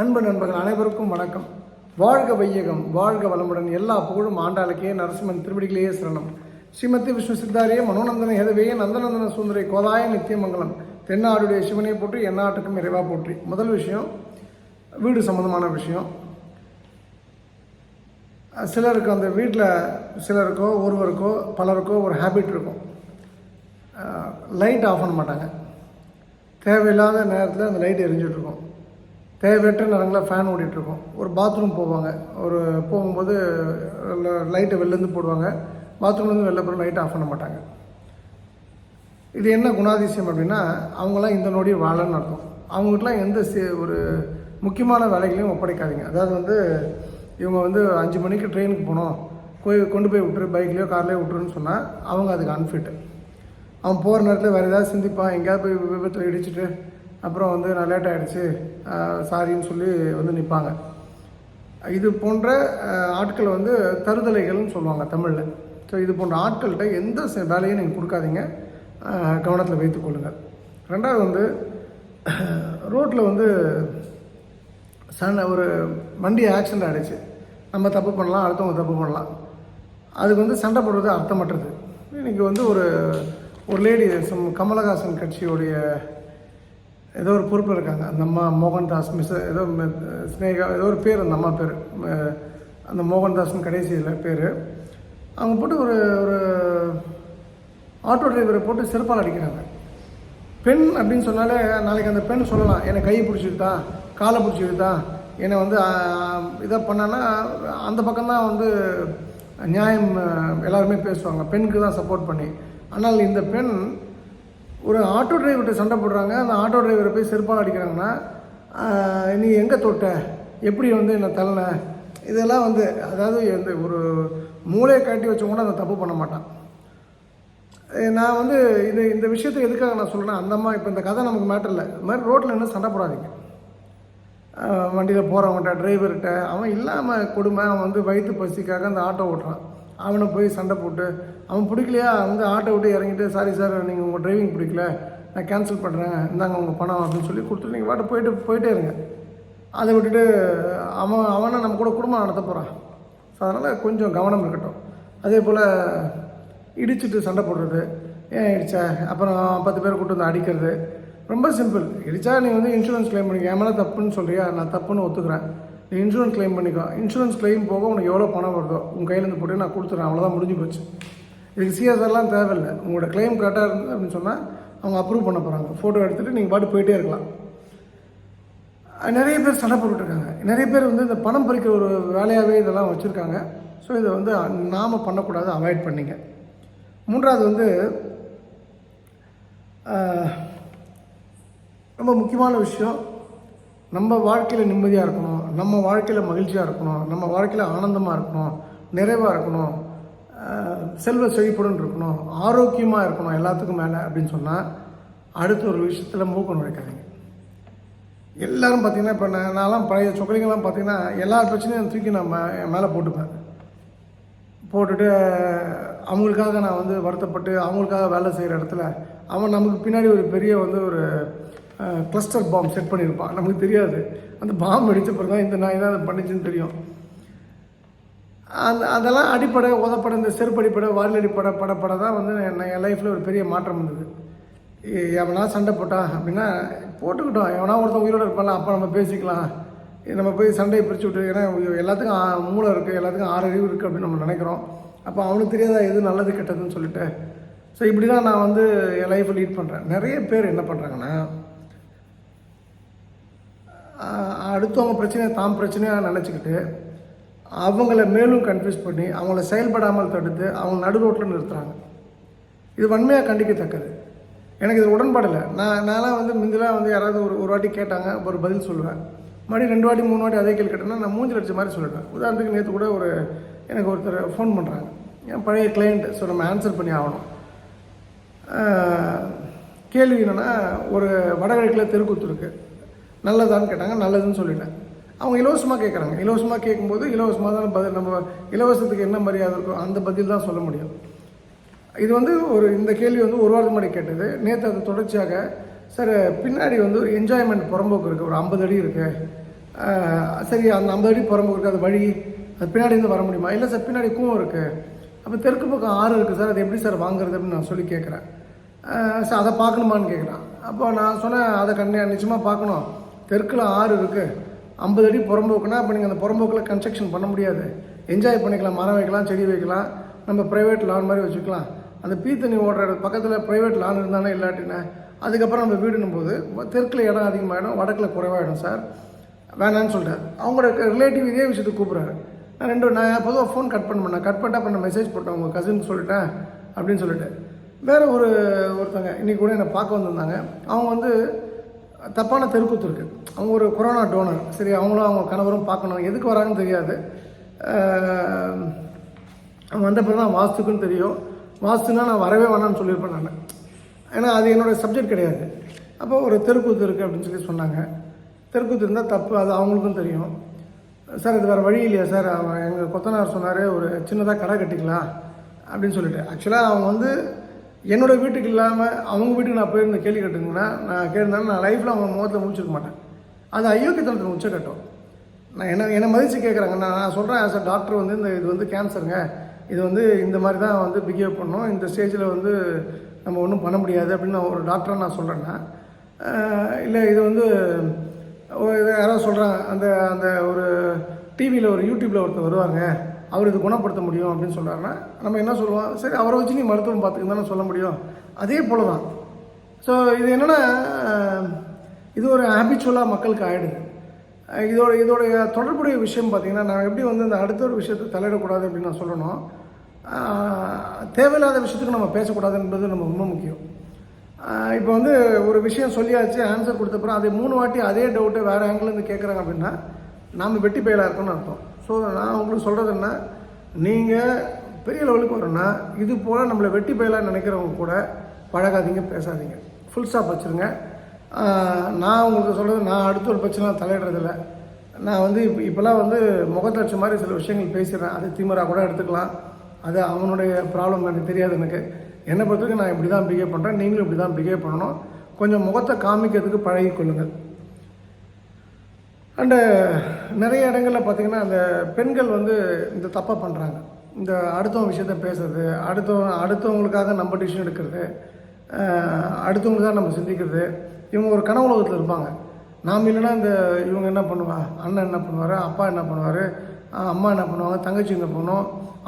அன்பு நண்பர்கள் அனைவருக்கும் வணக்கம். வாழ்க வையகம் வாழ்க வளமுடன். எல்லா புகழும் ஆண்டாளுக்கே நரசிம்மன் திருவடிகளே சரணம். ஸ்ரீமதி விஷ்ணு சித்தாரியே மனோநந்தன ஹெதவே நந்தநந்தன சுந்தரி கோதாய நித்தியமங்கலம். தென்னாடுடைய சிவனை போற்றி எந்நாட்டுக்கும் இறைவா போற்றி. முதல் விஷயம் வீடு சம்பந்தமான விஷயம். சிலருக்கு அந்த வீட்டில் சிலருக்கோ ஒருவருக்கோ பலருக்கோ ஒரு ஹேபிட் இருக்கும். லைட் ஆஃப் பண்ண மாட்டாங்க. தேவையில்லாத நேரத்தில் அந்த லைட் எரிஞ்சிட்ருக்கோம் தேவையற்ற நேரங்களில் ஃபேன் ஓடிட்டுருக்கும். ஒரு பாத்ரூம் போவாங்க. ஒரு போகும்போது லைட்டை வெளிலேருந்து போடுவாங்க. பாத்ரூம்லேருந்து வெளில போகிற லைட்டை ஆஃப் பண்ண மாட்டாங்க. இது என்ன குணாதிசயம் அப்படின்னா அவங்களாம் இந்த நொடி வாழன்னு அர்த்தம். அவங்ககிட்டலாம் எந்த ஒரு முக்கியமான வேலைகளையும் ஒப்படைக்காதீங்க. அதாவது வந்து இவங்க வந்து அஞ்சு மணிக்கு ட்ரெயினுக்கு போகணும் போய் கொண்டு போய் விட்டுரு பைக்லேயோ கார்லேயோ விட்டுருன்னு சொன்னால் அவங்க அதுக்கு அன்ஃபிட் அவன் போகிற நேரத்தில் வேறு ஏதாவது சிந்திப்பான். எங்கேயாவது போய் விபத்தில் இடிச்சிட்டு அப்புறம் வந்து நான் லேட் ஆகிடுச்சு சாரின்னு சொல்லி வந்து நிற்பாங்க இது போன்ற ஆட்களை ஆட்கள் வந்து தருதலைகள்னு சொல்லுவாங்க தமிழில். ஸோ இது போன்ற ஆட்கள்கிட்ட எந்த வேலையும் நீங்கள் கொடுக்காதீங்க. கவனத்தில் வைத்துக்கொள்ளுங்கள் ரெண்டாவது வந்து ரோட்டில் வந்து சண்டை ஒரு வண்டி ஆக்சிடென்ட் ஆகிடுச்சு நம்ம தப்பு பண்ணலாம் அடுத்தவங்க தப்பு பண்ணலாம். அதுக்கு வந்து சண்டை போடுறது அர்த்தமற்றது. இன்றைக்கி வந்து ஒரு ஒரு லேடி சம் கமலஹாசன் கட்சியுடைய ஏதோ ஒரு பொறுப்பில் இருக்காங்க. அந்த அம்மா மோகன்தாஸ் மிஸ் ஏதோ ஸ்னேகா ஏதோ ஒரு பேர் அந்த அம்மா பேர். அந்த மோகன்தாஸ்னு கடைசியில் பேர். அவங்க போட்டு ஒரு ஒரு ஆட்டோ டிரைவரை போட்டு செருப்பால் அடிக்கிறாங்க. பெண் அப்படின்னு சொன்னாலே நாளைக்கு அந்த பெண் சொல்லலாம். என்னை கையை பிடிச்சிருதா காலை பிடிச்சிருதா என்னை வந்து இதை பண்ணான்னா அந்த பக்கம்தான் வந்து நியாயம் எல்லாருமே பேசுவாங்க. பெண்ணுக்கு தான் சப்போர்ட் பண்ணி. ஆனால் இந்த பெண் ஒரு ஆட்டோ டிரைவர்கிட்ட சண்டை போடுறாங்க அந்த ஆட்டோ டிரைவரை போய் செருப்பால் அடிக்கிறாங்கன்னா நீ எங்கே தொட்ட? எப்படி வந்து என்னை தள்ளன? இதெல்லாம் வந்து அதாவது இந்த ஒரு மூளையை காட்டி வச்சவங்க கூட அதை தப்பு பண்ண மாட்டான். நான் வந்து இது இந்த விஷயத்தை எதுக்காக நான் சொல்கிறேன்னா அந்த அம்மா இப்போ இந்த கதை நமக்கு மேட்டர் இல்லை. இது மாதிரி ரோட்டில் என்ன சண்டை போடாதீங்க. வண்டியில் போகிறவங்ககிட்ட டிரைவர்கிட்ட அவன் இல்லாமல் கொடுமை அவன் வந்து வயிற்று பசிக்காக அந்த ஆட்டோ ஓட்டுறான். அவனை போய் சண்டை போட்டு அவன் பிடிக்கலையா? வந்து ஆட்டோ விட்டு இறங்கிட்டு சாரி சார் நீங்கள் உங்கள் டிரைவிங் பிடிக்கல. நான் கேன்சல் பண்ணுறேன் இந்தாங்க உங்கள் பணம் அப்படின்னு சொல்லி கொடுத்துட்டு நீங்கள் பாட்டு போயிட்டு போயிட்டே இருங்க. அதை விட்டுட்டு அவன் அவனை நம்ம கூட குடும்பம் நடத்த போகிறான் ஸோ அதனால் கொஞ்சம் கவனம் இருக்கட்டும். அதே போல் இடிச்சிட்டு சண்டை போடுறது. ஏன் இடித்தா அப்புறம் பத்து பேர் கூட்டு வந்து அடிக்கிறது. ரொம்ப சிம்பிள் இடித்தா நீ வந்து இன்சூரன்ஸ் கிளைம் பண்ணிக்க. என் மேலே தப்புன்னு சொல்கிறியா நான் தப்புன்னு ஒத்துக்கிறேன். நீ இன்சூரன்ஸ் க்ளைம் பண்ணிக்கோ. இன்சூரன்ஸ் க்ளைம் போக உனக்கு எவ்வளோ பணம் வருதோ உங்கள் கையிலேருந்து போட்டு நான் கொடுத்துட்றேன் அவ்வளோதான் முடிஞ்சு போச்சு. இதுக்கு சிஎஸ்ஆர்லாம் தேவையில்லை. உங்களோட க்ளைம் கரெக்டாக இருந்து அப்படின்னு சொன்னால் அவங்க அப்ரூவ் பண்ண போகிறாங்க ஃபோட்டோ எடுத்துகிட்டு நீங்கள் பாட்டு போயிட்டே இருக்கலாம். நிறைய பேர் சண்டை போட்டுட்ருக்காங்க நிறைய பேர் வந்து இந்த பணம் பறிக்கிற ஒரு வேலையாகவே இதெல்லாம் வச்சுருக்காங்க. ஸோ இதை வந்து நாம் பண்ணக்கூடாது அவாய்ட் பண்ணிங்க மூன்றாவது வந்து ரொம்ப முக்கியமான விஷயம் நம்ம வாழ்க்கையில் நிம்மதியாக இருக்கணும். நம்ம வாழ்க்கையில் மகிழ்ச்சியாக இருக்கணும் நம்ம வாழ்க்கையில் ஆனந்தமாக இருக்கணும் நிறைவாக இருக்கணும் செல்வ செழிப்புடன் இருக்கணும் ஆரோக்கியமாக இருக்கணும் எல்லாத்துக்கும் மேலே அப்படின்னு சொன்னால் அடுத்த ஒரு விஷயத்தில் மூக்க நுழைக்காதீங்க. எல்லாரும் பார்த்தீங்கன்னா இப்போ நான் நான்லாம் பழைய சொக்கலிங்கெல்லாம் பார்த்தீங்கன்னா எல்லா பிரச்சனையும் தூக்கி நான் மே- என் மேலே போட்டுப்பேன். போட்டுட்டு அவங்களுக்காக நான் வந்து வருத்தப்பட்டு அவங்களுக்காக வேலை செய்கிற இடத்துல அவன் நமக்கு பின்னாடி ஒரு பெரிய வந்து ஒரு கிளஸ்டர் பாம்பு செட் பண்ணியிருப்பான் நமக்கு தெரியாது. அந்த பாம்பு வெடிச்ச பிறகு தான் இந்த நாய் தான் அதை பண்ணிச்சுன்னு தெரியும். அந்த அதெல்லாம் அடிப்படை உதப்படை இந்த செருப்படிப்படை வாரில் அடிப்படை படப்படை தான் வந்து என் என் லைஃப்பில் ஒரு பெரிய மாற்றம் வந்தது. எவனா சண்டை போட்டான் அப்படின்னா போட்டுக்கிட்டோம். எவனா ஒருத்தன் உயிரோடு இருப்பான்ல அப்போ நம்ம பேசிக்கலாம். நம்ம போய் சண்டையை பிரித்து விட்டு ஏன்னா எல்லாத்துக்கும் மூளை இருக்குது எல்லாத்துக்கும் ஆறு அறிவு இருக்குது அப்படின்னு நம்ம நினைக்கிறோம். அப்போ அவனுக்கு தெரியாதா எது நல்லது கெட்டதுன்னு சொல்லிட்டு. ஸோ இப்படி தான் நான் வந்து என் லைஃப்பை லீட் பண்ணுறேன் நிறைய பேர் என்ன பண்ணுறாங்கன்னா அடுத்தவங்க பிரச்சனையை தாம் பிரச்சனையாக நினச்சிக்கிட்டு அவங்கள மேலும் கன்ஃபியூஸ் பண்ணி அவங்கள செயல்படாமல் தடுத்து அவங்க நடு ரோட்டில் நிறுத்துகிறாங்க இது வன்மையாக கண்டிக்கத்தக்கது. எனக்கு இது உடன்பாடு நான் நான்லாம் வந்து முந்திலாம் வந்து யாராவது ஒரு ஒரு வாட்டி கேட்டாங்க ஒரு பதில் சொல்லுவேன். மறுபடியும் ரெண்டு வாட்டி மூணு வாட்டி அதே கேள்வி கேட்டேன்னா நான் மூஞ்சி அடிச்ச மாதிரி சொல்லிடுவேன். உதாரணத்துக்கு நேற்று கூட ஒரு எனக்கு ஒருத்தர் ஃபோன் பண்ணுறாங்க என் பழைய கிளைண்ட் ஸோ நம்ம ஆன்சர் பண்ணி ஆகணும். கேள்வி என்னென்னா ஒரு வடகிழக்கில் தெருக்கூத்து இருக்குது நல்லதான்னு கேட்டாங்க நல்லதுன்னு சொல்லிட்டேன். அவங்க இலவசமாக கேட்குறாங்க இலவசமாக கேட்கும்போது இலவசமாக தான் பதில் நம்ம இலவசத்துக்கு என்ன மரியாதை இருக்கோ அந்த பதில் தான் சொல்ல முடியும். இது வந்து ஒரு இந்த கேள்வி வந்து ஒரு வாரத்துக்கு முன்னாடி கேட்டது. நேற்று அது தொடர்ச்சியாக சார் பின்னாடி வந்து ஒரு என்ஜாய்மெண்ட் புறம்போக்கு இருக்குது ஒரு ஐம்பது அடி இருக்குது சரி அந்த ஐம்பது அடி புறம்போக்கு இருக்குது அது வழி அது பின்னாடி இருந்து வர முடியுமா? இல்லை சார் பின்னாடி கூவம் இருக்குது அப்போ தெற்கு பக்கம் ஆறு இருக்குது சார். அது எப்படி சார் வாங்குறது அப்படின்னு நான் சொல்லி கேட்குறேன் சார் அதை பார்க்கணுமான்னு கேட்குறான் அப்போ நான் சொன்னேன் அதை கண்ணே நிச்சயமாக பார்க்கணும். தெற்கில் ஆறு இருக்குது ஐம்பது அடி புறம்போக்குனா அப்போ நீங்கள் அந்த புறம்போக்கில் கன்ஸ்ட்ரக்ஷன் பண்ண முடியாது. என்ஜாய் பண்ணிக்கலாம். மரம் வைக்கலாம் செடி வைக்கலாம். நம்ம ப்ரைவேட் லான் மாதிரி வச்சுக்கலாம். அந்த பீ தண்ணி ஓடுற இடத்து பக்கத்தில் ப்ரைவேட் லான் இருந்தானே இல்லாட்டினா அதுக்கப்புறம் நம்ம வீடுனும் போது தெற்கில் இடம் அதிகமாகிடும் வடக்கில் குறைவாயிடும் சார் வேணான்னு சொல்லிட்டார் அவங்களோட ரிலேட்டிவ் இதே விஷயத்துக்கு கூப்பிட்றாரு. நான் ரெண்டு நான் பொதுவாக ஃபோன் கட் பண்ண மாட்டேன். கட் பண்ணிட்டு அப்புறம் நான் மெசேஜ் போட்டேன். உங்கள் கசின் சொல்லிட்டேன் அப்படின்னு சொல்லிட்டு. வேறு ஒரு ஒருத்தங்க இன்றைக்கி கூட என்னை பார்க்க வந்திருந்தாங்க. அவங்க வந்து தப்பான தெருக்கூத்து இருக்குது அவங்க ஒரு கொரோனா டோனர் சரி அவங்களும் அவங்க கணவரும் பார்க்கணும். எதுக்கு வராங்கன்னு தெரியாது. அவங்க வந்த பிறகு தான் வாஸ்துக்குன்னு தெரியும். வாஸ்துனா நான் வரவே வேணாம்னு சொல்லியிருப்பேன் நான். ஏன்னா அது என்னோடய சப்ஜெக்ட் கிடையாது. அப்போ ஒரு தெருக்கூத்து இருக்குது அப்படின்னு சொல்லி சொன்னாங்க. தெருக்கூத்து இருந்தால் தப்பு அது அவங்களுக்கும் தெரியும். சார் இது வேறு வழி இல்லையா சார்? அவன் எங்கள் கொத்தனார் சொன்னார் ஒரு சின்னதாக கடை கட்டிக்கலாம் அப்படின்னு சொல்லிட்டு. ஆக்சுவலாக அவங்க வந்து என்னோடய வீட்டுக்கு இல்லாமல் அவங்க வீட்டுக்கு நான் போயிருந்து கேள்வி கேட்டுங்கன்னா நான் கேட்டிருந்தாலும் நான் லைஃப்பில் அவங்க முகத்தில் முடிச்சிருக்க மாட்டேன். அது அயோக்கியத்தனத்தில் கட்டும். நான் என்ன என்னை மதித்து கேட்குறாங்க நான் நான் சொல்கிறேன் ஆஸ் அ டாக்டர் வந்து இந்த இது வந்து கேன்சருங்க இது வந்து இந்த மாதிரி தான் வந்து பிஹேவ் பண்ணோம் இந்த ஸ்டேஜில் வந்து நம்ம ஒன்றும் பண்ண முடியாது அப்படின்னு நான் ஒரு டாக்டராக நான் சொல்கிறேன்னா இல்லை இது வந்து யாராவது சொல்கிறாங்க அந்த அந்த ஒரு டிவியில் ஒரு யூடியூப்பில் ஒருத்தர் வருவாங்க அவர் இது குணப்படுத்த முடியும் அப்படின்னு சொல்கிறாருன்னா நம்ம என்ன சொல்லுவோம்? சரி அவரை வச்சு நீ மருத்துவம் பார்த்துக்கணும் சொல்ல முடியும். அதே போல தான் ஸோ இது என்னென்னா இது ஒரு ஹேபிச்சுவலாக மக்களுக்கு ஆகிடுது இதோட இதோடைய தொடர்புடைய விஷயம் பார்த்தீங்கன்னா நான் எப்படி வந்து இந்த அடுத்த ஒரு விஷயத்தை தலையிடக்கூடாது அப்படின்னு நான் சொல்லணும். தேவையில்லாத விஷயத்துக்கு நம்ம பேசக்கூடாது என்பது நம்ம ரொம்ப முக்கியம். இப்போ வந்து ஒரு விஷயம் சொல்லியாச்சு ஆன்சர் கொடுத்தப்பறம் அது மூணு வாட்டி அதே டவுட்டு வேறு ஆங்கிலேருந்து கேட்குறாங்க அப்படின்னா நாம் வெட்டி பயலாக இருக்கோம்னு அர்த்தம். ஸோ நான் உங்களுக்கு சொல்கிறது என்ன? நீங்கள் பெரிய லெவலுக்கு வரணும்னா இது போல் நம்மளை வெட்டி பயலாக நினைக்கிறவங்க கூட பழகாதீங்க பேசாதீங்க. ஃபுல் ஸ்டாப் வச்சுருங்க. நான் உங்களுக்கு சொல்கிறது நான் அடுத்த ஒரு பிரச்சனை தலையிடுறதில்ல. நான் வந்து இப்போ இப்போல்லாம் வந்து முகத்தடிச்ச மாதிரி சில விஷயங்கள் பேசிடுறேன். அது திமிரா கூட எடுத்துக்கலாம். அது அவனுடைய ப்ராப்ளம் எனக்கு தெரியாது எனக்கு. என்னை பொறுத்த வரைக்கும் நான் இப்படி தான் பிஹேவ் பண்ணுறேன் நீங்களும் இப்படி தான் பிஹேவ் பண்ணணும். கொஞ்சம் முகத்தை காமிக்கிறதுக்கு பழகிக்கொள்ளுங்கள் அண்டு நிறைய இடங்களில் பார்த்தீங்கன்னா அந்த பெண்கள் வந்து இந்த தப்பாக பண்ணுறாங்க இந்த அடுத்தவங்க விஷயத்த பேசுறது அடுத்தவங்க அடுத்தவங்களுக்காக நம்ம டிசிஷன் எடுக்கிறது அடுத்தவங்களுக்காக நம்ம சிந்திக்கிறது. இவங்க ஒரு கனவு உலகத்தில் இருப்பாங்க. நாம் இல்லைன்னா இந்த இவங்க என்ன பண்ணுவா? அண்ணன் என்ன பண்ணுவார்? அப்பா என்ன பண்ணுவார்? அம்மா என்ன பண்ணுவாங்க? தங்கச்சி என்ன பண்ணும்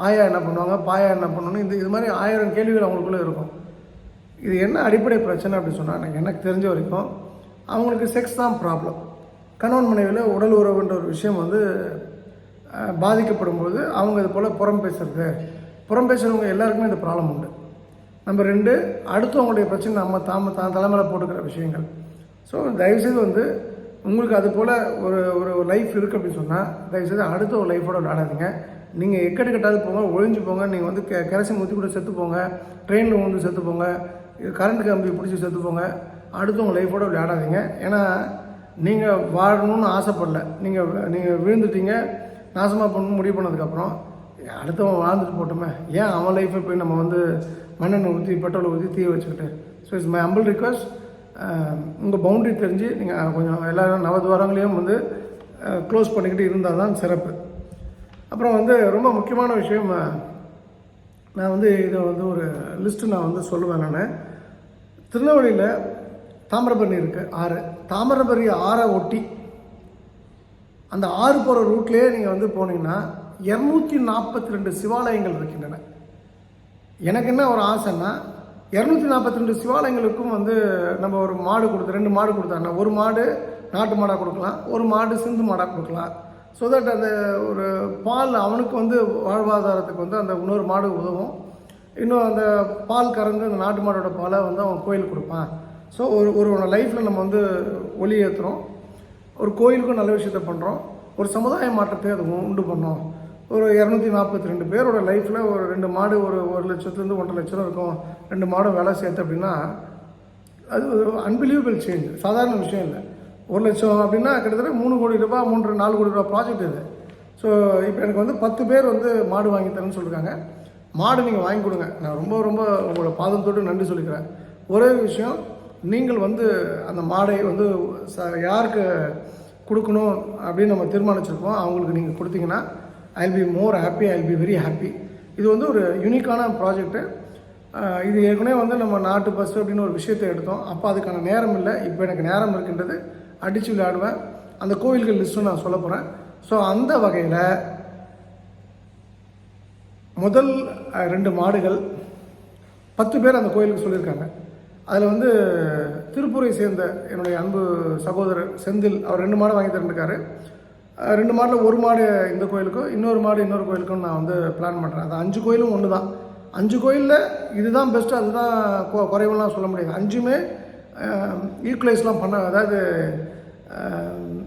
ஆயா என்ன பண்ணுவாங்க? பாயா என்ன பண்ணணும்? இந்த இது மாதிரி ஆயிரம் கேள்விகள் அவங்களுக்குள்ளே இருக்கும். இது என்ன அடிப்படை பிரச்சனை அப்படின்னு சொன்னால் எனக்கு தெரிஞ்ச வரைக்கும் அவங்களுக்கு செக்ஸ் தான் ப்ராப்ளம் கணவன் மனைவியில் உடல் உறவுன்ற ஒரு விஷயம் வந்து பாதிக்கப்படும் போது அவங்க இது போல் புறம் பேசுறது. புறம் பேசுகிறவங்க எல்லாருக்குமே இந்த ப்ராப்ளம் உண்டு. நம்பர் ரெண்டு அடுத்தவங்களுடைய பிரச்சனை நம்ம தாம தான் தலைமையில் போட்டுக்கிற விஷயங்கள். ஸோ தயவுசெய்து வந்து உங்களுக்கு அது போல் ஒரு ஒரு லைஃப் இருக்குது அப்படின்னு சொன்னால் தயவுசெய்து அடுத்த ஒரு லைஃபோட விளையாடாதீங்க. நீங்கள் எக்கடி கட்டாது போங்க ஒழிஞ்சு போங்க. நீங்கள் வந்து கெ கரைசி முத்தி கூட செத்து போங்க. ட்ரெயினில் வந்து செத்து போங்க. கரண்ட் கம்பி பிடிச்சி செத்து போங்க. அடுத்தவங்க லைஃபோட விளையாடாதீங்க. ஏன்னா நீங்கள் வாழணும்னு ஆசைப்படல. நீங்கள் நீங்கள் விழுந்துட்டீங்க நாசமாக பண்ணணும் முடிவு பண்ணதுக்கப்புறம் அடுத்தவன் வாழ்ந்துட்டு போட்டோமே. ஏன் அவன் லைஃப்பை போய் நம்ம வந்து மண்ணெண்ணெய் ஊற்றி பெட்ரோலை ஊற்றி தீ வச்சுக்கிட்டு? So it's my humble request உங்கள் பவுண்டரி தெரிஞ்சு நீங்கள் கொஞ்சம் எல்லாரும் நவதுவாரங்களையும் வந்து க்ளோஸ் பண்ணிக்கிட்டு இருந்தால் தான் சிறப்பு. அப்புறம் வந்து ரொம்ப முக்கியமான விஷயம் நான் வந்து இதை வந்து ஒரு லிஸ்ட்டு நான் வந்து சொல்லுவேன் நான். திருநெல்வேலியில் தாமிரபரணி இருக்குது ஆறு. தாமிரபரணி ஆறை ஒட்டி அந்த ஆறு போகிற ரூட்லேயே நீங்கள் வந்து போனீங்கன்னா இரநூத்தி நாற்பத்தி ரெண்டு சிவாலயங்கள் இருக்கின்றன. எனக்கு என்ன ஒரு ஆசைன்னா இரநூத்தி நாற்பத்தி ரெண்டு சிவாலயங்களுக்கும் வந்து நம்ம ஒரு மாடு கொடுத்து ரெண்டு மாடு கொடுத்தாங்கன்னா ஒரு மாடு நாட்டு மாடாக கொடுக்கலாம் ஒரு மாடு சிந்து மாடாக கொடுக்கலாம். ஸோ தட் அந்த ஒரு பால் அவனுக்கு வந்து வாழ்வாதாரத்துக்கு வந்து அந்த இன்னொரு மாடு உதவும். இன்னும் அந்த பால் கறந்து அந்த நாட்டு மாடோட பாலை வந்து அவன் கோயிலுக்கு கொடுப்பான். ஸோ ஒரு ஒரு லைஃப்பில் நம்ம வந்து ஒளி ஏற்றுறோம் ஒரு கோயிலுக்கும் நல்ல விஷயத்த பண்ணுறோம் ஒரு சமுதாய மாற்றத்தை அது உண்டு பண்ணோம். ஒரு இரநூத்தி நாற்பத்தி ரெண்டு பேரோட லைஃப்பில் ஒரு ரெண்டு மாடு ஒரு ஒரு லட்சத்துலேருந்து ஒன்றரை லட்சம் இருக்கும். ரெண்டு மாடும் வேலை சேர்த்து அப்படின்னா அது ஒரு அன்பிலீவபிள் சேஞ்ச் சாதாரண விஷயம் இல்லை. ஒரு லட்சம் அப்படின்னா கிட்டத்தட்ட மூணு கோடி ரூபாய் மூன்று நாலு கோடி ரூபா ப்ராஜெக்ட் இது. ஸோ இப்போ எனக்கு வந்து பத்து பேர் வந்து மாடு வாங்கி தரேன்னு சொல்லியிருக்காங்க மாடு நீங்கள் வாங்கி கொடுங்க. நான் ரொம்ப ரொம்ப உங்களோட பாதம் தொட்டு நன்றி சொல்லிக்கிறேன். ஒரே விஷயம் நீங்கள் வந்து அந்த மாடை வந்து ச யாருக்கு கொடுக்கணும் அப்படின்னு நம்ம தீர்மானிச்சிருக்கோம் அவங்களுக்கு நீங்கள் கொடுத்தீங்கன்னா I be more happy I be very happy இது வந்து ஒரு யூனிக்கான ப்ராஜெக்ட்டு இது ஏற்கனவே வந்து நம்ம நாட்டு பஸ் அப்படின்னு ஒரு விஷயத்தை எடுத்தோம். அப்போ அதுக்கான நேரம் இல்லை. இப்போ எனக்கு நேரம் இருக்கின்றது. அடித்து விளையாடுவேன். அந்த கோவில்கள் லிஸ்ட்டும் நான் சொல்ல போகிறேன் ஸோ அந்த வகையில் முதல் ரெண்டு மாடுகள் பத்து பேர் அந்த கோயிலுக்கு சொல்லியிருக்காங்க. அதில் வந்து திருப்பூரை சேர்ந்த என்னுடைய அன்பு சகோதரர் செந்தில் அவர் ரெண்டு மாடு வாங்கி தந்துருக்காரு. ரெண்டு மாடில் ஒரு மாடு இந்த கோயிலுக்கும் இன்னொரு மாடு இன்னொரு கோயிலுக்கும் நான் வந்து பிளான் பண்ணுறேன் அது அஞ்சு கோயிலும் ஒன்று தான் அஞ்சு கோயிலில் இதுதான் பெஸ்ட்டு அதுதான் கொ- குறைவுலாம் சொல்ல முடியாது. அஞ்சுமே ஈக்குவலைஸ்லாம் பண்ண அதாவது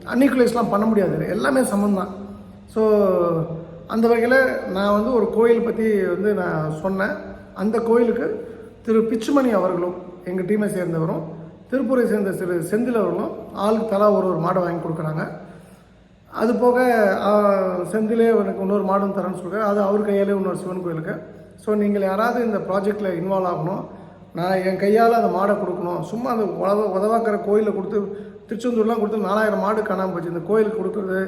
அன்ஈக்குவலைஸ்லாம் பண்ண முடியாது. எல்லாமே சமம் தான் ஸோ அந்த வகையில் நான் வந்து ஒரு கோயில் பற்றி வந்து நான் சொன்னேன். அந்த கோயிலுக்கு திரு பிச்சுமணி அவர்களும் எங்கள் டீமை சேர்ந்தவரும் திருப்பூரை சேர்ந்த சிறு செந்தில் அவர்களும் ஆளுக்கு தலா ஒரு ஒரு மாடை வாங்கி கொடுக்குறாங்க. அது போக செந்திலே எனக்கு இன்னொரு மாடும் தரேன்னு சொல்கிறார் அது அவர் கையாலே இன்னொரு சிவன் கோயிலுக்கு. ஸோ நீங்கள் யாராவது இந்த ப்ராஜெக்டில் இன்வால்வ் ஆகணும். நான் என் கையால் அந்த மாடை கொடுக்கணும். சும்மா அந்த உதவ உதவாக்கிற கோயிலில் கொடுத்து திருச்செந்தூர்லாம் கொடுத்து நாலாயிரம் மாடு காணாமல் போச்சு. இந்த கோயிலுக்கு கொடுக்குறது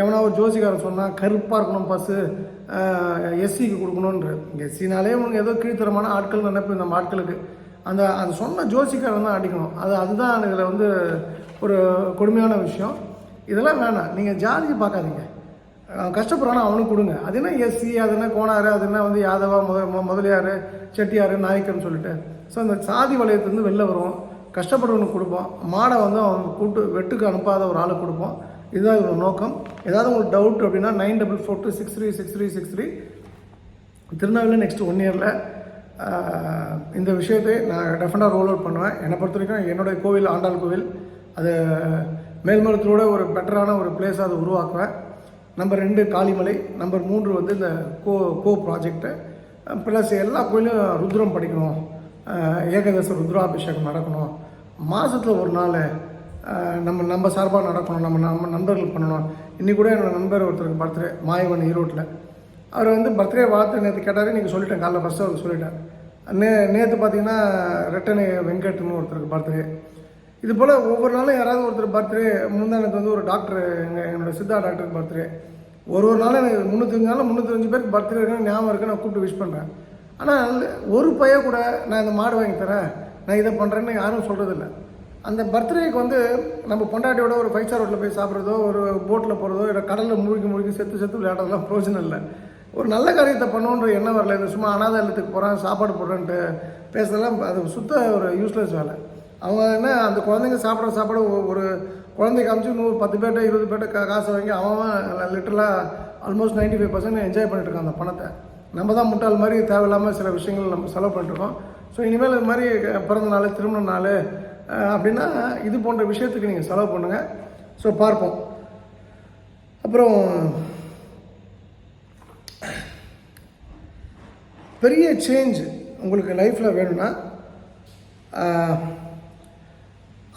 எவனா ஒரு ஜோசிகாரன் சொன்னால் கருப்பாக இருக்கணும் பஸ்ஸு எஸ்சிக்கு கொடுக்கணுன்ற எஸ்சினாலே உனக்கு ஏதோ கீழ்த்தரமான ஆட்கள் நினைப்பு இந்த ஆட்களுக்கு அந்த அந்த சொன்ன ஜோசிக்காரன் தான் அடிக்கணும். அது அதுதான் இதில் வந்து ஒரு கொடுமையான விஷயம். இதெல்லாம் வேணாம். நீங்கள் ஜாதியை பார்க்காதீங்க. அவன் கஷ்டப்படுறானா அவனுக்கு கொடுங்க. அது என்ன எஸ்சி அது என்ன கோனார் அது என்ன வந்து யாதவா முத முதலியார் செட்டியார் நாயக்கர்னு சொல்லிட்டு. ஸோ அந்த சாதி வளையத்துலேருந்து வெளில வருவோம். கஷ்டப்படுறவனுக்கு கொடுப்போம். மாடை வந்து அவன் கூட்டு வெட்டுக்கு அனுப்பாத ஒரு ஆளை கொடுப்போம். இதுதான் இதோட நோக்கம். ஏதாவது உங்களுக்கு டவுட் அப்படின்னா nine double four two six three six three six three Tirunelveli next one இயரில் இந்த விஷயத்தை நான் டெஃபினட்டாக ரோல் அவுட் பண்ணுவேன். என்னை பொறுத்த வரைக்கும் என்னுடைய கோவில் ஆண்டாள் கோவில் அது மேல்மருத்தோட ஒரு பெட்டரான ஒரு பிளேஸாக அதை உருவாக்குவேன். நம்பர் ரெண்டு காளிமலை. நம்பர் மூன்று வந்து இந்த கோ கோ ப்ராஜெக்ட்டு ப்ளஸ் எல்லா கோயிலும் ருத்ரம் படிக்கணும். ஏகதச ருத்ராபிஷேகம் நடக்கணும். மாதத்தில் ஒரு நாள் நம்ம நம்ம சார்பாக நடக்கணும். நம்ம நம்ம நண்பர்கள் பண்ணணும். இன்னி கூட நண்பர் ஒருத்தருக்கு பர்த்டே மாயவன் ஈரோட்டில். அவர் வந்து பர்த்டே வாழ்த்து நேற்று கேட்டார். நீங்கள் சொல்லிட்டேன் காலைல ஃபஸ்ட்டு அவர் சொல்லிட்டேன் நே நேற்று பார்த்தீங்கன்னா ரெட்டனை வெங்கட்னு ஒருத்தருக்கு பர்த்டே. இது போல் ஒவ்வொரு நாளும் யாராவது ஒருத்தர் பர்த்டே முந்தானத்து வந்து ஒரு டாக்டர் எங்கள் என்னோட சித்தா டாக்டருக்கு பர்த்டே. ஒரு ஒரு நாளும் எனக்கு முந்நூற்றஞ்சு நாள் முந்நூற்றஞ்சு பேருக்கு பர்த்டே இருக்குன்னு ஞாபகம் இருக்கு நான் கூப்பிட்டு விஷ் பண்ணுறேன் ஆனால் ஒரு பைய கூட நான் இந்த மாடு வாங்கி தரேன் நான் இதை பண்ணுறேன்னு யாரும் சொல்கிறதில்ல அந்த பர்த்டேக்கு வந்து நம்ம பொண்டாட்டியோட ஒரு ஃபைவ் ஸ்டார் ஹோட்டலில் போய் சாப்பிட்றதோ ஒரு போட்டில் போகிறதோ இல்லை கடலில் மூழ்கி மூழ்கி செத்து செத்து விளையாடுறதுலாம் பிரோஜனம் இல்லை. ஒரு நல்ல காரியத்தை பண்ணணுன்ற எண்ணம் வரல. இந்த சும்மா அனாதை இல்லத்துக்கு போகிறான் சாப்பாடு போடுறேன்ட்டு பேசுறதெல்லாம் அது சுத்த ஒரு யூஸ்லெஸ் வேலை. அவங்க என்ன அந்த குழந்தைங்க சாப்பிட்ற சாப்பாடு ஒரு குழந்தைக்கு அமிச்சு நூறு பத்து பேர்ட்ட இருபது பேர்ட்ட கா காசு வாங்கி அவன் லிட்டரலாக almost ninety five percent enjoy பண்ணிட்டுருக்கோம் அந்த பணத்தை. நம்ம தான் முட்டாள் மாதிரி தேவையில்லாமல் சில விஷயங்கள் நம்ம செலவு பண்ணிட்டுருக்கோம் ஸோ இனிமேல் இது மாதிரி பிறந்த நாள் திருமண நாள் அப்படின்னா இது போன்ற விஷயத்துக்கு நீங்கள் செலவு பண்ணுங்கள் ஸோ பார்ப்போம். அப்புறம் பெரிய சேஞ்ச் உங்களுக்கு லைஃப்பில் வேணும்னா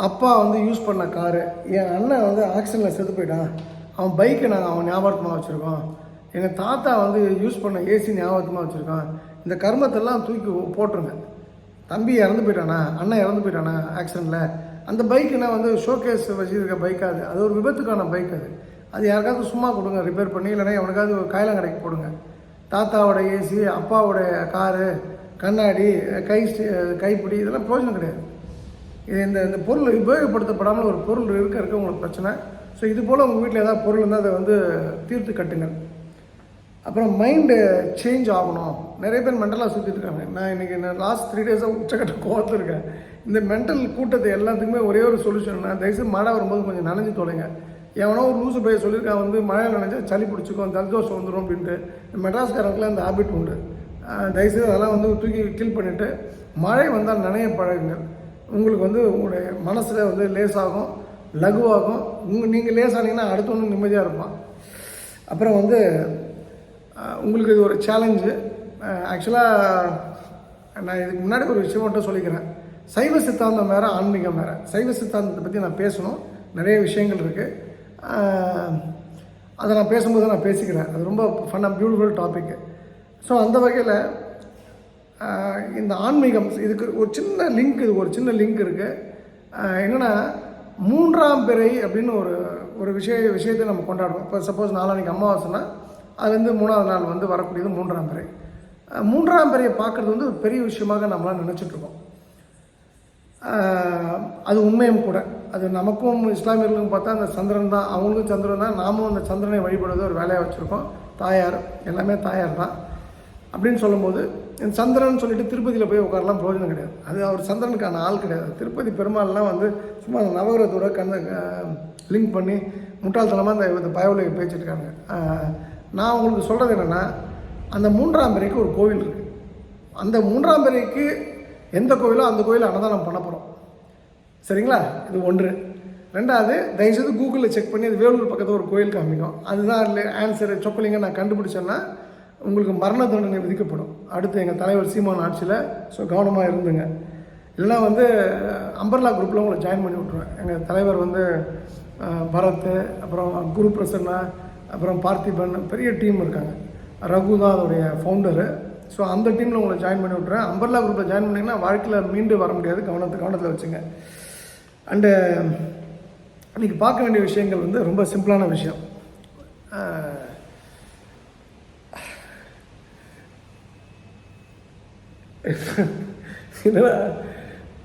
அப்பா வந்து யூஸ் பண்ண காரு என் அண்ணன் வந்து ஆக்சிடெண்ட்டில் செத்து போயிட்டான். அவன் பைக்கை நாங்கள் அவன் ஞாபகமாக வச்சுருக்கோம். எங்கள் தாத்தா வந்து யூஸ் பண்ண ஏசி ஞாபகமாக வச்சுருக்கோம் இந்த கர்மத்தெல்லாம் தூக்கி போட்டுருங்க. தம்பி இறந்து போயிட்டானா? அண்ணன் இறந்து போயிட்டானா ஆக்சிடெண்ட்டில் அந்த பைக்குனா வந்து ஷோகேஸ் வச்சுருக்க பைக் அது. அது ஒரு விபத்துக்கான பைக் அது. அது யாருக்காவது சும்மா கொடுங்க ரிப்பேர் பண்ணி இல்லைனா எவனுக்காவது ஒரு காயலாங்கடைக்கு போடுங்க. தாத்தாவோட ஏசி அப்பாவோட காரு கண்ணாடி கை கைப்பிடி இதெல்லாம் பிரயோஜனம் கிடையாது. இது இந்த இந்த பொருள் உபயோகப்படுத்தப்படாமல் ஒரு பொருள் இருக்க இருக்க உங்களுக்கு பிரச்சனை. ஸோ இது போல் உங்கள் வீட்டில் ஏதாவது பொருள் இருந்தால் அதை வந்து தீர்த்து கட்டுங்கள். அப்புறம் மைண்டு சேஞ்ச் ஆகணும். நிறைய பேர் மென்டலாக சுற்றிட்டு இருக்காங்க. நான் இன்றைக்கி நான் லாஸ்ட் த்ரீ டேஸாக உச்சக்கட்ட கோவத்தில் இருக்கேன். இந்த மென்டல் கூட்டத்தை எல்லாத்துக்குமே ஒரே ஒரு சொல்யூஷன் தயவுசெய்து மழை வரும்போது கொஞ்சம் நனைஞ்சு தொலைங்க. எவனோ ஒரு லூசு பைய சொல்லியிருக்கான் வந்து மழை நனைஞ்சா சளி பிடிச்சிக்கும் ஜலதோஷம் வந்துடும் அப்படின்ட்டு. இந்த மெட்ராஸ்காரங்களுக்குலாம் அந்த ஹாபிட் உண்டு. தயவுசெய்து அதெல்லாம் வந்து தூக்கி கில் பண்ணிவிட்டு மழை வந்தால் நனைய பழகுங்கள். உங்களுக்கு வந்து உங்களுடைய மனசில் வந்து லேசாகும் லகுவாகும். உங்கள் நீங்கள் லேசானீங்கன்னா அடுத்தவனும் நிம்மதியாக இருப்பான். அப்புறம் வந்து உங்களுக்கு இது ஒரு சேலஞ்சு ஆக்சுவலாக நான் இதுக்கு முன்னாடி ஒரு விஷயம் மட்டும் சொல்லிக்கிறேன். சைவ சித்தாந்தம் வேறு ஆன்மீகம் வேறு. சைவ சித்தாந்தத்தை பற்றி நான் பேசணும். நிறைய விஷயங்கள் இருக்குது அதை நான் பேசும்போது நான் பேசிக்கிறேன். அது ரொம்ப ஃபன்னாக பியூட்டிஃபுல் டாப்பிக்கு ஸோ அந்த வகையில் இந்த ஆன்மீகம் இதுக்கு ஒரு சின்ன லிங்க் இது ஒரு சின்ன லிங்க் இருக்குது என்னென்னா மூன்றாம் பிறை அப்படின்னு ஒரு ஒரு விஷய விஷயத்தை நம்ம கொண்டாடுவோம் இப்போ சப்போஸ் நாளான்னைக்கு அமாவாசைனா அதுலேருந்து மூணாவது நாள் வந்து வரக்கூடியது மூன்றாம் பிறை. மூன்றாம் பிறையை பார்க்குறது வந்து ஒரு பெரிய விஷயமாக நம்மளாம் நினச்சிட்ருக்கோம் அது உண்மையும் கூட. அது நமக்கும் இஸ்லாமியர்களுக்கும் பார்த்தா அந்த சந்திரன் தான். அவங்களுக்கும் சந்திரன் தான். நாமும் அந்த சந்திரனை வழிபடுறது ஒரு வேலையாக வச்சுருக்கோம். தாயார் எல்லாமே தாயார் தான். அப்படின்னு சொல்லும்போது இந்த சந்திரன் சொல்லிட்டு திருப்பதியில் போய் உட்காரலாம் பிரயோஜனம் கிடையாது. அது அவர் சந்திரனுக்கான ஆள் கிடையாது. திருப்பதி பெருமாள்லாம் வந்து சும்மா அந்த நவகிரகத்தோட கண்ண லிங்க் பண்ணி முட்டாள்தனமாக அந்த இந்த பயவுலை பேச்சிருக்காங்க நான் உங்களுக்கு சொல்கிறது என்னென்னா அந்த மூன்றாம் பிறைக்கு ஒரு கோவில் இருக்குது அந்த மூன்றாம் பிறைக்கு எந்த கோவிலோ அந்த கோயிலை அன்னதானம் பண்ண போகிறோம் சரிங்களா? இது ஒன்று. ரெண்டாவது தயவுசெய்து கூகுளில் செக் பண்ணி அது வேலூர் பக்கத்தில் ஒரு கோயில் காமிக்கும். அதுதான் அதில் ஆன்சர் சொக்கலிங்க நான் கண்டுபிடிச்சேன்னா உங்களுக்கு மரண தண்டனை விதிக்கப்படும். அடுத்து எங்கள் தலைவர் சீமான் ஆட்சியில் ஸோ கவனமாக இருந்துங்க. இல்லைன்னா வந்து அம்பர்லா குரூப்பில் உங்களை ஜாயின் பண்ணி விட்ருவேன் எங்கள் தலைவர் வந்து பரத் அப்புறம் குரு பிரசன்னா அப்புறம் பார்த்திபன் பெரிய டீம் இருக்காங்க. ரகு தான் அதோடைய ஃபவுண்டரு ஸோ அந்த டீமில் உங்களை ஜாயின் பண்ணி விட்றேன் அம்பர்லா குரூப்பில் ஜாயின் பண்ணிங்கன்னா வாழ்க்கையில் மீண்டு வர முடியாது. கவனத்தை கவனத்தில் வச்சுங்க. அண்டு இன்றைக்கி பார்க்க வேண்டிய விஷயங்கள் வந்து ரொம்ப சிம்பிளான விஷயம். அஹ்,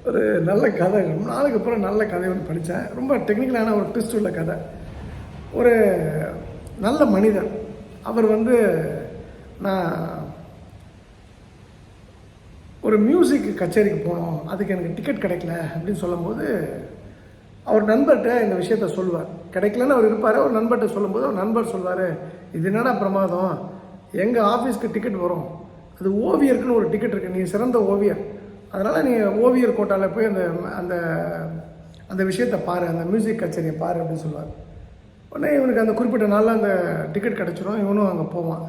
ஒரு நல்ல கதை. ரொம்ப நாளுக்கு அப்புறம் நல்ல கதை ஒன்று படித்தேன். ரொம்ப டெக்னிக்கலான ஒரு ட்விஸ்ட் உள்ள கதை. ஒரு நல்ல மனிதன். அவர் வந்து நான் ஒரு மியூசிக் கச்சேரிக்கு போனோம். அதுக்கு எனக்கு டிக்கெட் கிடைக்கல அப்படின்னு சொல்லும்போது அவர் நண்பர்கிட்ட இந்த விஷயத்த சொல்லுவார். கிடைக்கலன்னு அவர் இருப்பார். அவர் நண்பர்கிட்ட சொல்லும்போது அவர் நண்பர் சொல்வார் இது என்னடா பிரமாதம்? எங்கள் ஆஃபீஸ்க்கு டிக்கெட் வரும். அது ஓவியருக்குன்னு ஒரு டிக்கெட் இருக்குது நீ சிறந்த ஓவியர். அதனால் நீ ஓவியர் கோட்டாவில் போய் அந்த அந்த அந்த விஷயத்தை பாரு. அந்த மியூசிக் கச்சேரியை பாரு அப்படின்னு சொல்லுவார். உடனே இவனுக்கு அந்த குறிப்பிட்ட நாளில் அந்த டிக்கெட் கிடச்சிரும். இவனும் அங்கே போவான்.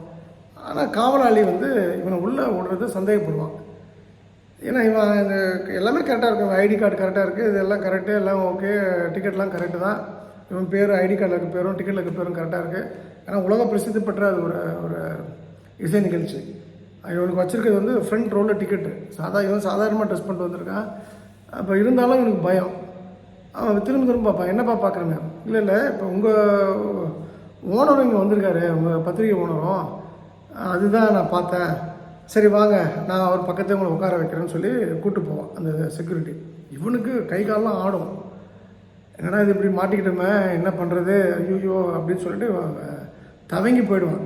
ஆனால் காவலாளி வந்து இவனை உள்ளே விடுறது சந்தேகப்படுவான். ஏன்னா இவன் இந்த எல்லாமே கரெக்டாக இருக்கும் ஐடி கார்டு கரெக்டாக இருக்குது இதெல்லாம் கரெக்டு எல்லாம் ஓகே டிக்கெட்லாம் கரெக்டு தான். இவன் பேர் ஐடி கார்டில் இருக்க பேரும் டிக்கெட்டில் இருக்க பேரும் கரெக்டாக இருக்குது ஏன்னா உலக பிரசித்தி பெற்ற அது ஒரு ஒரு இசை நிகழ்ச்சி. இவனுக்கு வச்சுருக்கிறது வந்து ஃப்ரண்ட் ரோலில் டிக்கெட்டு சாதா இவன் சாதாரணமாக ட்ரெஸ் பண்ணிட்டு வந்திருக்கான். அப்போ இருந்தாலும் இவனுக்கு பயம். அவன் திரும்ப திரும்ப பார்ப்பான். என்னப்பா பார்க்குறேன்னு. இல்லை இல்லை இப்போ உங்கள் ஓனரும் இங்கே வந்திருக்காரு. உங்கள் பத்திரிகை ஓனரும் அதுதான் நான் பார்த்தேன். சரி வாங்க. நான் அவர் பக்கத்துல உங்களை உட்கார வைக்கிறேன்னு சொல்லி கூப்பிட்டு போவான் அந்த செக்யூரிட்டி இவனுக்கு கை காலெலாம் ஆடும். என்னடா இது இப்படி மாட்டிக்கிட்டோமே என்ன பண்ணுறது ஐயோ அப்படின்னு சொல்லிட்டு தவங்கி போயிடுவான்.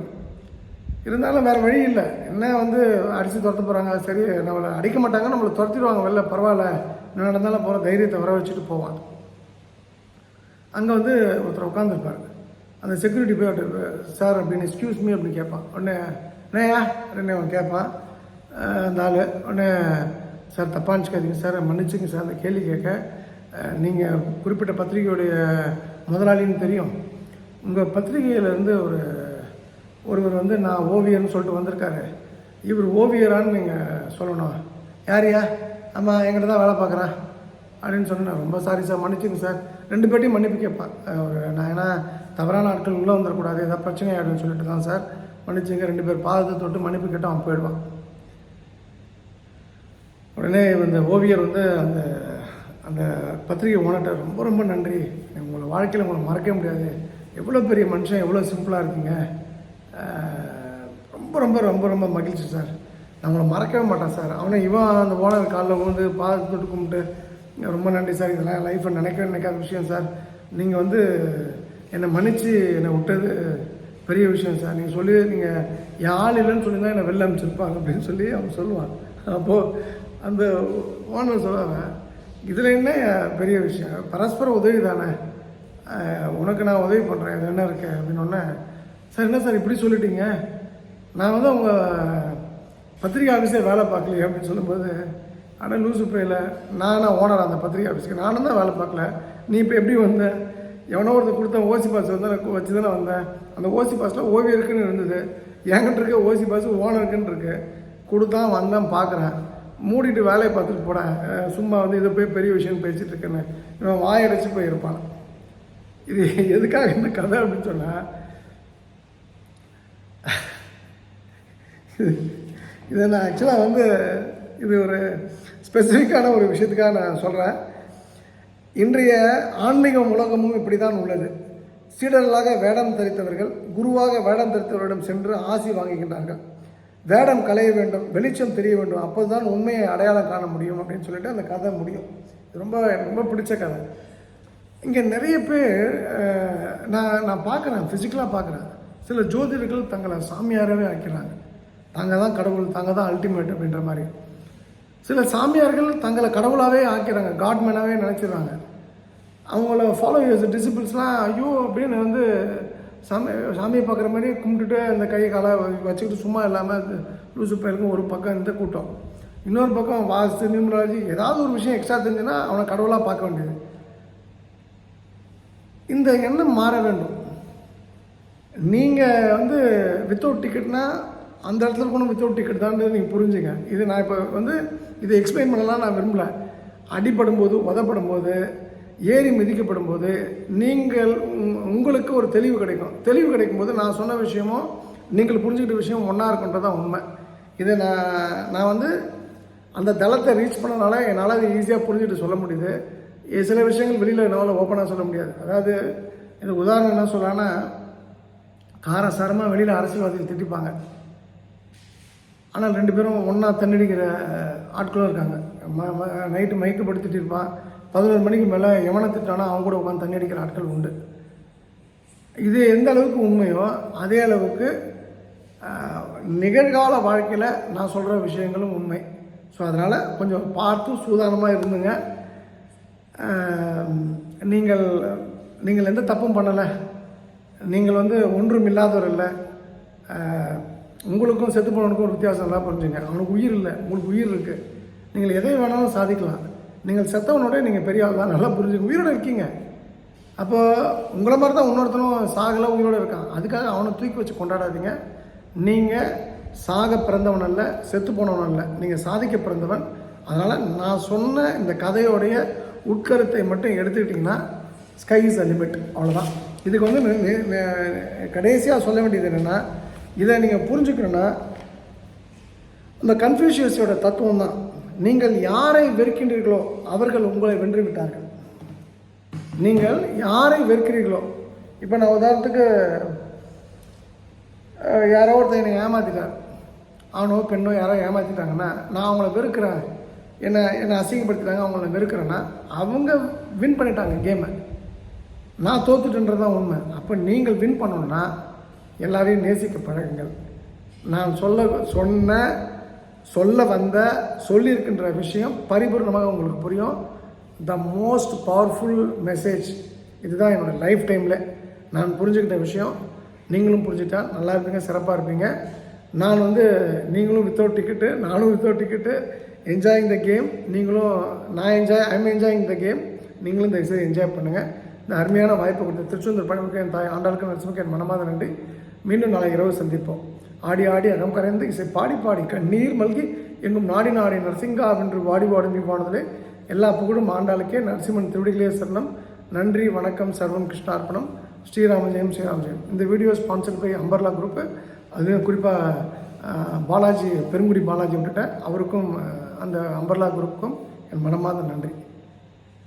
இருந்தாலும் வேறு வழி இல்லை. என்ன வந்து அடித்து துரத்த போகிறாங்க சரி நம்மளை அடிக்க மாட்டாங்க. நம்மளை துரத்திடுவாங்க. வெளில பரவாயில்ல. என்ன நடந்தாலும் போகிற தைரியத்தை வர வச்சுட்டு போவான். அங்கே வந்து ஒருத்தர் உட்காந்துருப்பார் அந்த செக்யூரிட்டி போய் சார் அப்படின்னு எக்ஸ்கியூஸ் மீ அப்படின்னு கேட்பான். உடனே என்னையா அப்படின்னு அவன் கேட்பான் அஹ் அந்த ஆள். உடனே சார் தப்பாக நினச்சிக்காதீங்க சார் மன்னிச்சுங்க சார். அந்த கேள்வி கேட்க. நீங்கள் குறிப்பிட்ட பத்திரிகையுடைய முதலாளின்னு தெரியும். உங்கள் பத்திரிகையிலேருந்து ஒரு ஒருவர் வந்து நான் ஓவியர்னு சொல்லிட்டு வந்திருக்காரு. இவர் ஓவியரான்னு நீங்கள் சொல்லணும். யாரையா ஆமாம் எங்கிட்ட தான் வேலை பார்க்குறேன் அப்படின்னு சொன்னேன். ரொம்ப சாரி சார். மன்னிச்சுங்க சார். ரெண்டு பேர்ட்டையும் மன்னிப்பு கேட்பேன் நான் ஏன்னா தவறான ஆட்கள் உள்ளே வந்துடக்கூடாது. ஏதாவது பிரச்சனை ஆகிடும்னு சொல்லிட்டு தான் சார். மன்னிச்சுங்க ரெண்டு பேர் பாதத்தை தொட்டு மன்னிப்பு கேட்டு அவன் போயிடுவான். உடனே இந்த ஓவியர் வந்து அந்த அந்த பத்திரிகை ஓனர்கிட்ட ரொம்ப ரொம்ப நன்றி. உங்களை வாழ்க்கையில் உங்களை மறக்கவே முடியாது. எவ்வளோ பெரிய மனுஷன் எவ்வளோ சிம்பிளாக இருக்கீங்க. ரொம்ப ரொம்ப ரொம்ப ரொம்ப மகிழ்ச்சி சார். நான் உங்களை மறக்கவே மாட்டேன் சார். அவனை இவன் அந்த ஓனர் காலில் விழுந்து பாதத்தை தொட்டு கும்பிட்டு ரொம்ப நன்றி சார். இதெல்லாம் லைஃப்பை நினைக்கவே நினைக்காத விஷயம் சார். நீங்கள் வந்து என்னை மன்னிச்சு என்னை விட்டது பெரிய விஷயம் சார். நீங்கள் சொல்லி நீங்கள் யாழ் இல்லைன்னு சொல்லி தான் என்னை வெளில அனுப்பிச்சிருப்பாங்க அப்படின்னு சொல்லி அவன் சொல்லுவான் அப்போது அந்த ஓனர் சொல்லுவாங்க இதில் என்ன பெரிய விஷயம்? பரஸ்பர உதவி தானே? உனக்கு நான் உதவி பண்ணுறேன் இது என்ன இருக்கு? அப்படின்னு ஒன்று சார் என்ன சார் இப்படி சொல்லிட்டீங்க? நான் வந்து அவங்க பத்திரிகை ஆஃபீஸே வேலை பார்க்கலையே. அப்படின்னு சொல்லும்போது ஆனால் லூசு பிரையில் நான் ஓனர் அந்த பத்திரிகை ஆஃபீஸ்க்கு நானும் தான் வேலை பார்க்கல. நீ இப்போ எப்படி வந்தேன் எவனோ ஒருத்தர் கொடுத்த ஓசி பாஸ் வந்து நான் வச்சு தானே வந்தேன். அந்த ஓசி பாஸில் ஓவியருக்குன்னு இருந்தது. என்கிட்ட இருக்க ஓசி பாஸ் ஓனருக்குன்னு இருக்குது கொடுத்தான் வந்தேன் பார்க்குறேன் மூடிட்டு வேலையை பார்த்துட்டு போனேன் சும்மா வந்து இதை போய் பெரிய விஷயம் பேசிகிட்டு இருக்கேன்னு. இவன் வாயடைச்சு போயிருப்பான். இது எதுக்காக இந்த கதை அப்படின்னு சொன்னால் இதை நான் ஆக்சுவலாக வந்து இது ஒரு ஸ்பெசிஃபிக்கான ஒரு விஷயத்துக்காக நான் சொல்கிறேன் இன்றைய ஆன்மீக உலகமும் இப்படி தான் உள்ளது. சீடர்களாக வேடம் தரித்தவர்கள் குருவாக வேடம் தரித்தவரிடம் சென்று ஆசி வாங்குகின்றார்கள். வேடம் களைய வேண்டும் வெளிச்சம் தெரிய வேண்டும் அப்போதுதான் உண்மையை அடையாளம் காண முடியும் அப்படின்னு சொல்லிட்டு அந்த கதை முடியும். ரொம்ப எனக்கு ரொம்ப பிடிச்ச கதை. இங்கே நிறைய பேர் நான் நான் பார்க்குறேன் ஃபிசிக்கலாக பார்க்குறேன். சில ஜோதிடர்கள் தங்களை சாமியாரவே ஆக்கிறாங்க தாங்க தான் கடவுள் தாங்க தான் அல்டிமேட் அப்படின்ற மாதிரி. சில சாமியார்கள் தங்களை கடவுளாகவே ஆக்கிறாங்க காட்மேனாகவே நினச்சிடுறாங்க. அவங்கள ஃபாலோயர்ஸ் டிசிபிள்ஸ்லாம் ஐயோ அப்படின்னு வந்து சாமி சாமியை பார்க்குற மாதிரி கும்பிட்டுட்டு அந்த கை காலை வச்சுக்கிட்டு சும்மா இல்லாமல் லூசு பயிருக்கும் ஒரு பக்கம் இந்த கூட்டம். இன்னொரு பக்கம் வாஸ்து நியூமராலஜி ஏதாவது ஒரு விஷயம் எக்ஸ்ட்ரா தெரிஞ்சுன்னா அவனை கடவுளாக பார்க்க வேண்டியது. இந்த எண்ணம் மாற வேண்டும். நீங்கள் வந்து வித்தவுட் டிக்கெட்னா அந்த இடத்துல கூட வித்தவுட் டிக்கெட் தான் நீங்கள் புரிஞ்சுங்க. இது நான் இப்போ வந்து இதை எக்ஸ்பிளைன் பண்ணலாம் நான் விரும்பல. அடிபடும் போது உதப்படும் போது ஏறி மிதிக்கப்படும் போது நீங்கள் உங்- உங்களுக்கு ஒரு தெளிவு கிடைக்கும். தெளிவு கிடைக்கும் போது நான் சொன்ன விஷயமும் நீங்கள் புரிஞ்சுக்கிட்ட விஷயம் ஒன்றா இருக்குன்றது தான் உண்மை. இதை நான் நான் வந்து அந்த தளத்தை ரீச் பண்ணனால என்னால் அது ஈஸியாக புரிஞ்சுட்டு சொல்ல முடியுது. சில விஷயங்கள் வெளியில் என்னால் ஓப்பனாக சொல்ல முடியாது. அதாவது இது உதாரணம் என்ன சொல்லலாம்னா காரசாரமாக வெளியில் அரசியல்வாதிகள் திட்டிப்பாங்க. ஆனால் ரெண்டு பேரும் ஒன்றா தண்ணடிக்கிற ஆட்களும் இருக்காங்க. ம ம நைட்டு மைக்கு படுத்து திட்டிருப்பான் பதினோரு மணிக்கு மேலே எவனை திட்டானா அவங்க கூட உட்காந்து தண்ணி அடிக்கிற ஆட்கள் உண்டு. இது எந்த அளவுக்கு உண்மையோ அதே அளவுக்கு நிகழ்கால வாழ்க்கையில் நான் சொல்கிற விஷயங்களும் உண்மை. ஸோ அதனால் கொஞ்சம் பார்த்து சூதானமாக இருந்துங்க. நீங்கள் நீங்கள் எந்த தப்பும் பண்ணலை. நீங்கள் வந்து ஒன்றும் இல்லாதவர் இல்லை உங்களுக்கும் செத்து போனவனுக்கும் ஒரு வித்தியாசம் எல்லாம் புரிஞ்சுங்க. அவனுக்கு உயிர் இல்லை. உங்களுக்கு உயிர் இருக்குது நீங்கள் எதை வேணாலும் சாதிக்கலாம். நீங்கள் செத்தவனோட நீங்கள் பெரிய ஆள் தான் நல்லா புரிஞ்சுங்க உயிரோட இருக்கீங்க. அப்போ உங்களை மாதிரி தான் இன்னொருத்தனும் சாகலை உயிரோடு இருக்கான். அதுக்காக அவனை தூக்கி வச்சு கொண்டாடாதீங்க. நீங்கள் சாக பிறந்தவன் அல்ல செத்து போனவன் அல்ல. நீங்கள் சாதிக்க பிறந்தவன். அதனால் நான் சொன்ன இந்த கதையோடைய உட்கருத்தை மட்டும் எடுத்துக்கிட்டிங்கன்னா ஸ்கை இஸ் அ லிமிட் அவ்வளோதான் இதுக்கு வந்து கடைசியாக சொல்ல வேண்டியது என்னென்னா இதை நீங்கள் புரிஞ்சுக்கணுன்னா இந்த கன்ஃபியூஷியஸோட தத்துவம் தான் நீங்கள் யாரை வெறுக்கின்றீர்களோ அவர்கள் உங்களை வென்று விட்டார்கள். நீங்கள் யாரை வெறுக்கிறீர்களோ இப்போ நான் உதாரணத்துக்கு யாரோ ஒருத்தர் என்னை ஏமாற்றிட்டார் ஆணோ பெண்ணோ யாரோ ஏமாற்றிட்டாங்கன்னா நான் அவங்கள வெறுக்கிறேன். என்னை என்னை அசிங்கப்படுத்திட்டாங்க அவங்கள வெறுக்கிறேன்னா அவங்க வின் பண்ணிட்டாங்க கேமை நான் தோத்துட்டுன்றது தான் உண்மை. அப்போ நீங்கள் வின் பண்ணணும்னா எல்லாரையும் நேசிக்க பழகுங்கள். நான் சொல்ல சொன்ன சொல்ல வந்த சொல்லியிருக்கின்ற விஷயம் பரிபூர்ணமாக உங்களுக்கு புரியும். த மோஸ்ட் பவர்ஃபுல் மெசேஜ் இதுதான் என்னோடய லைஃப் டைமில் நான் புரிஞ்சுக்கிட்ட விஷயம். நீங்களும் புரிஞ்சுட்டா நல்லா இருப்பீங்க சிறப்பாக இருப்பீங்க. நான் வந்து நீங்களும் வித்தவுட் டிக்கெட்டு நானும் without ticket enjoying the game நீங்களும் நான் enjoy I'm enjoying the game நீங்களும் இந்த இசையை என்ஜாய் பண்ணுங்கள் இந்த அருமையான வாய்ப்பு கொடுத்த திருச்செந்தூர் பழமுக்கு என் தாய் ஆண்டாளுக்கு நரசிமுக்கு என் மனமாத நன்றி. மீண்டும் நாளை இரவு சந்திப்போம். ஆடி ஆடி அகம் கரைந்து இசை பாடி பாடி கண்ணீர் மல்கி எங்கும் நாடி நாடி நரசிங்கா என்று வாடி வாடும் போனதிலே எல்லா புகழும் ஆண்டாளுக்கே நரசிம்மன் திருவடிகளே சரணம். நன்றி வணக்கம் சர்வம் கிருஷ்ணார்ப்பணம். ஸ்ரீராம ஜெயம் ஸ்ரீராம் ஜெயம் இந்த video sponsor by umbrella group. அது குறிப்பாக பாலாஜி பெருங்குடி பாலாஜி விட்டுட்டேன் அவருக்கும் அந்த அம்பர்லா குரூப்புக்கும் என் மனமார்ந்த நன்றி.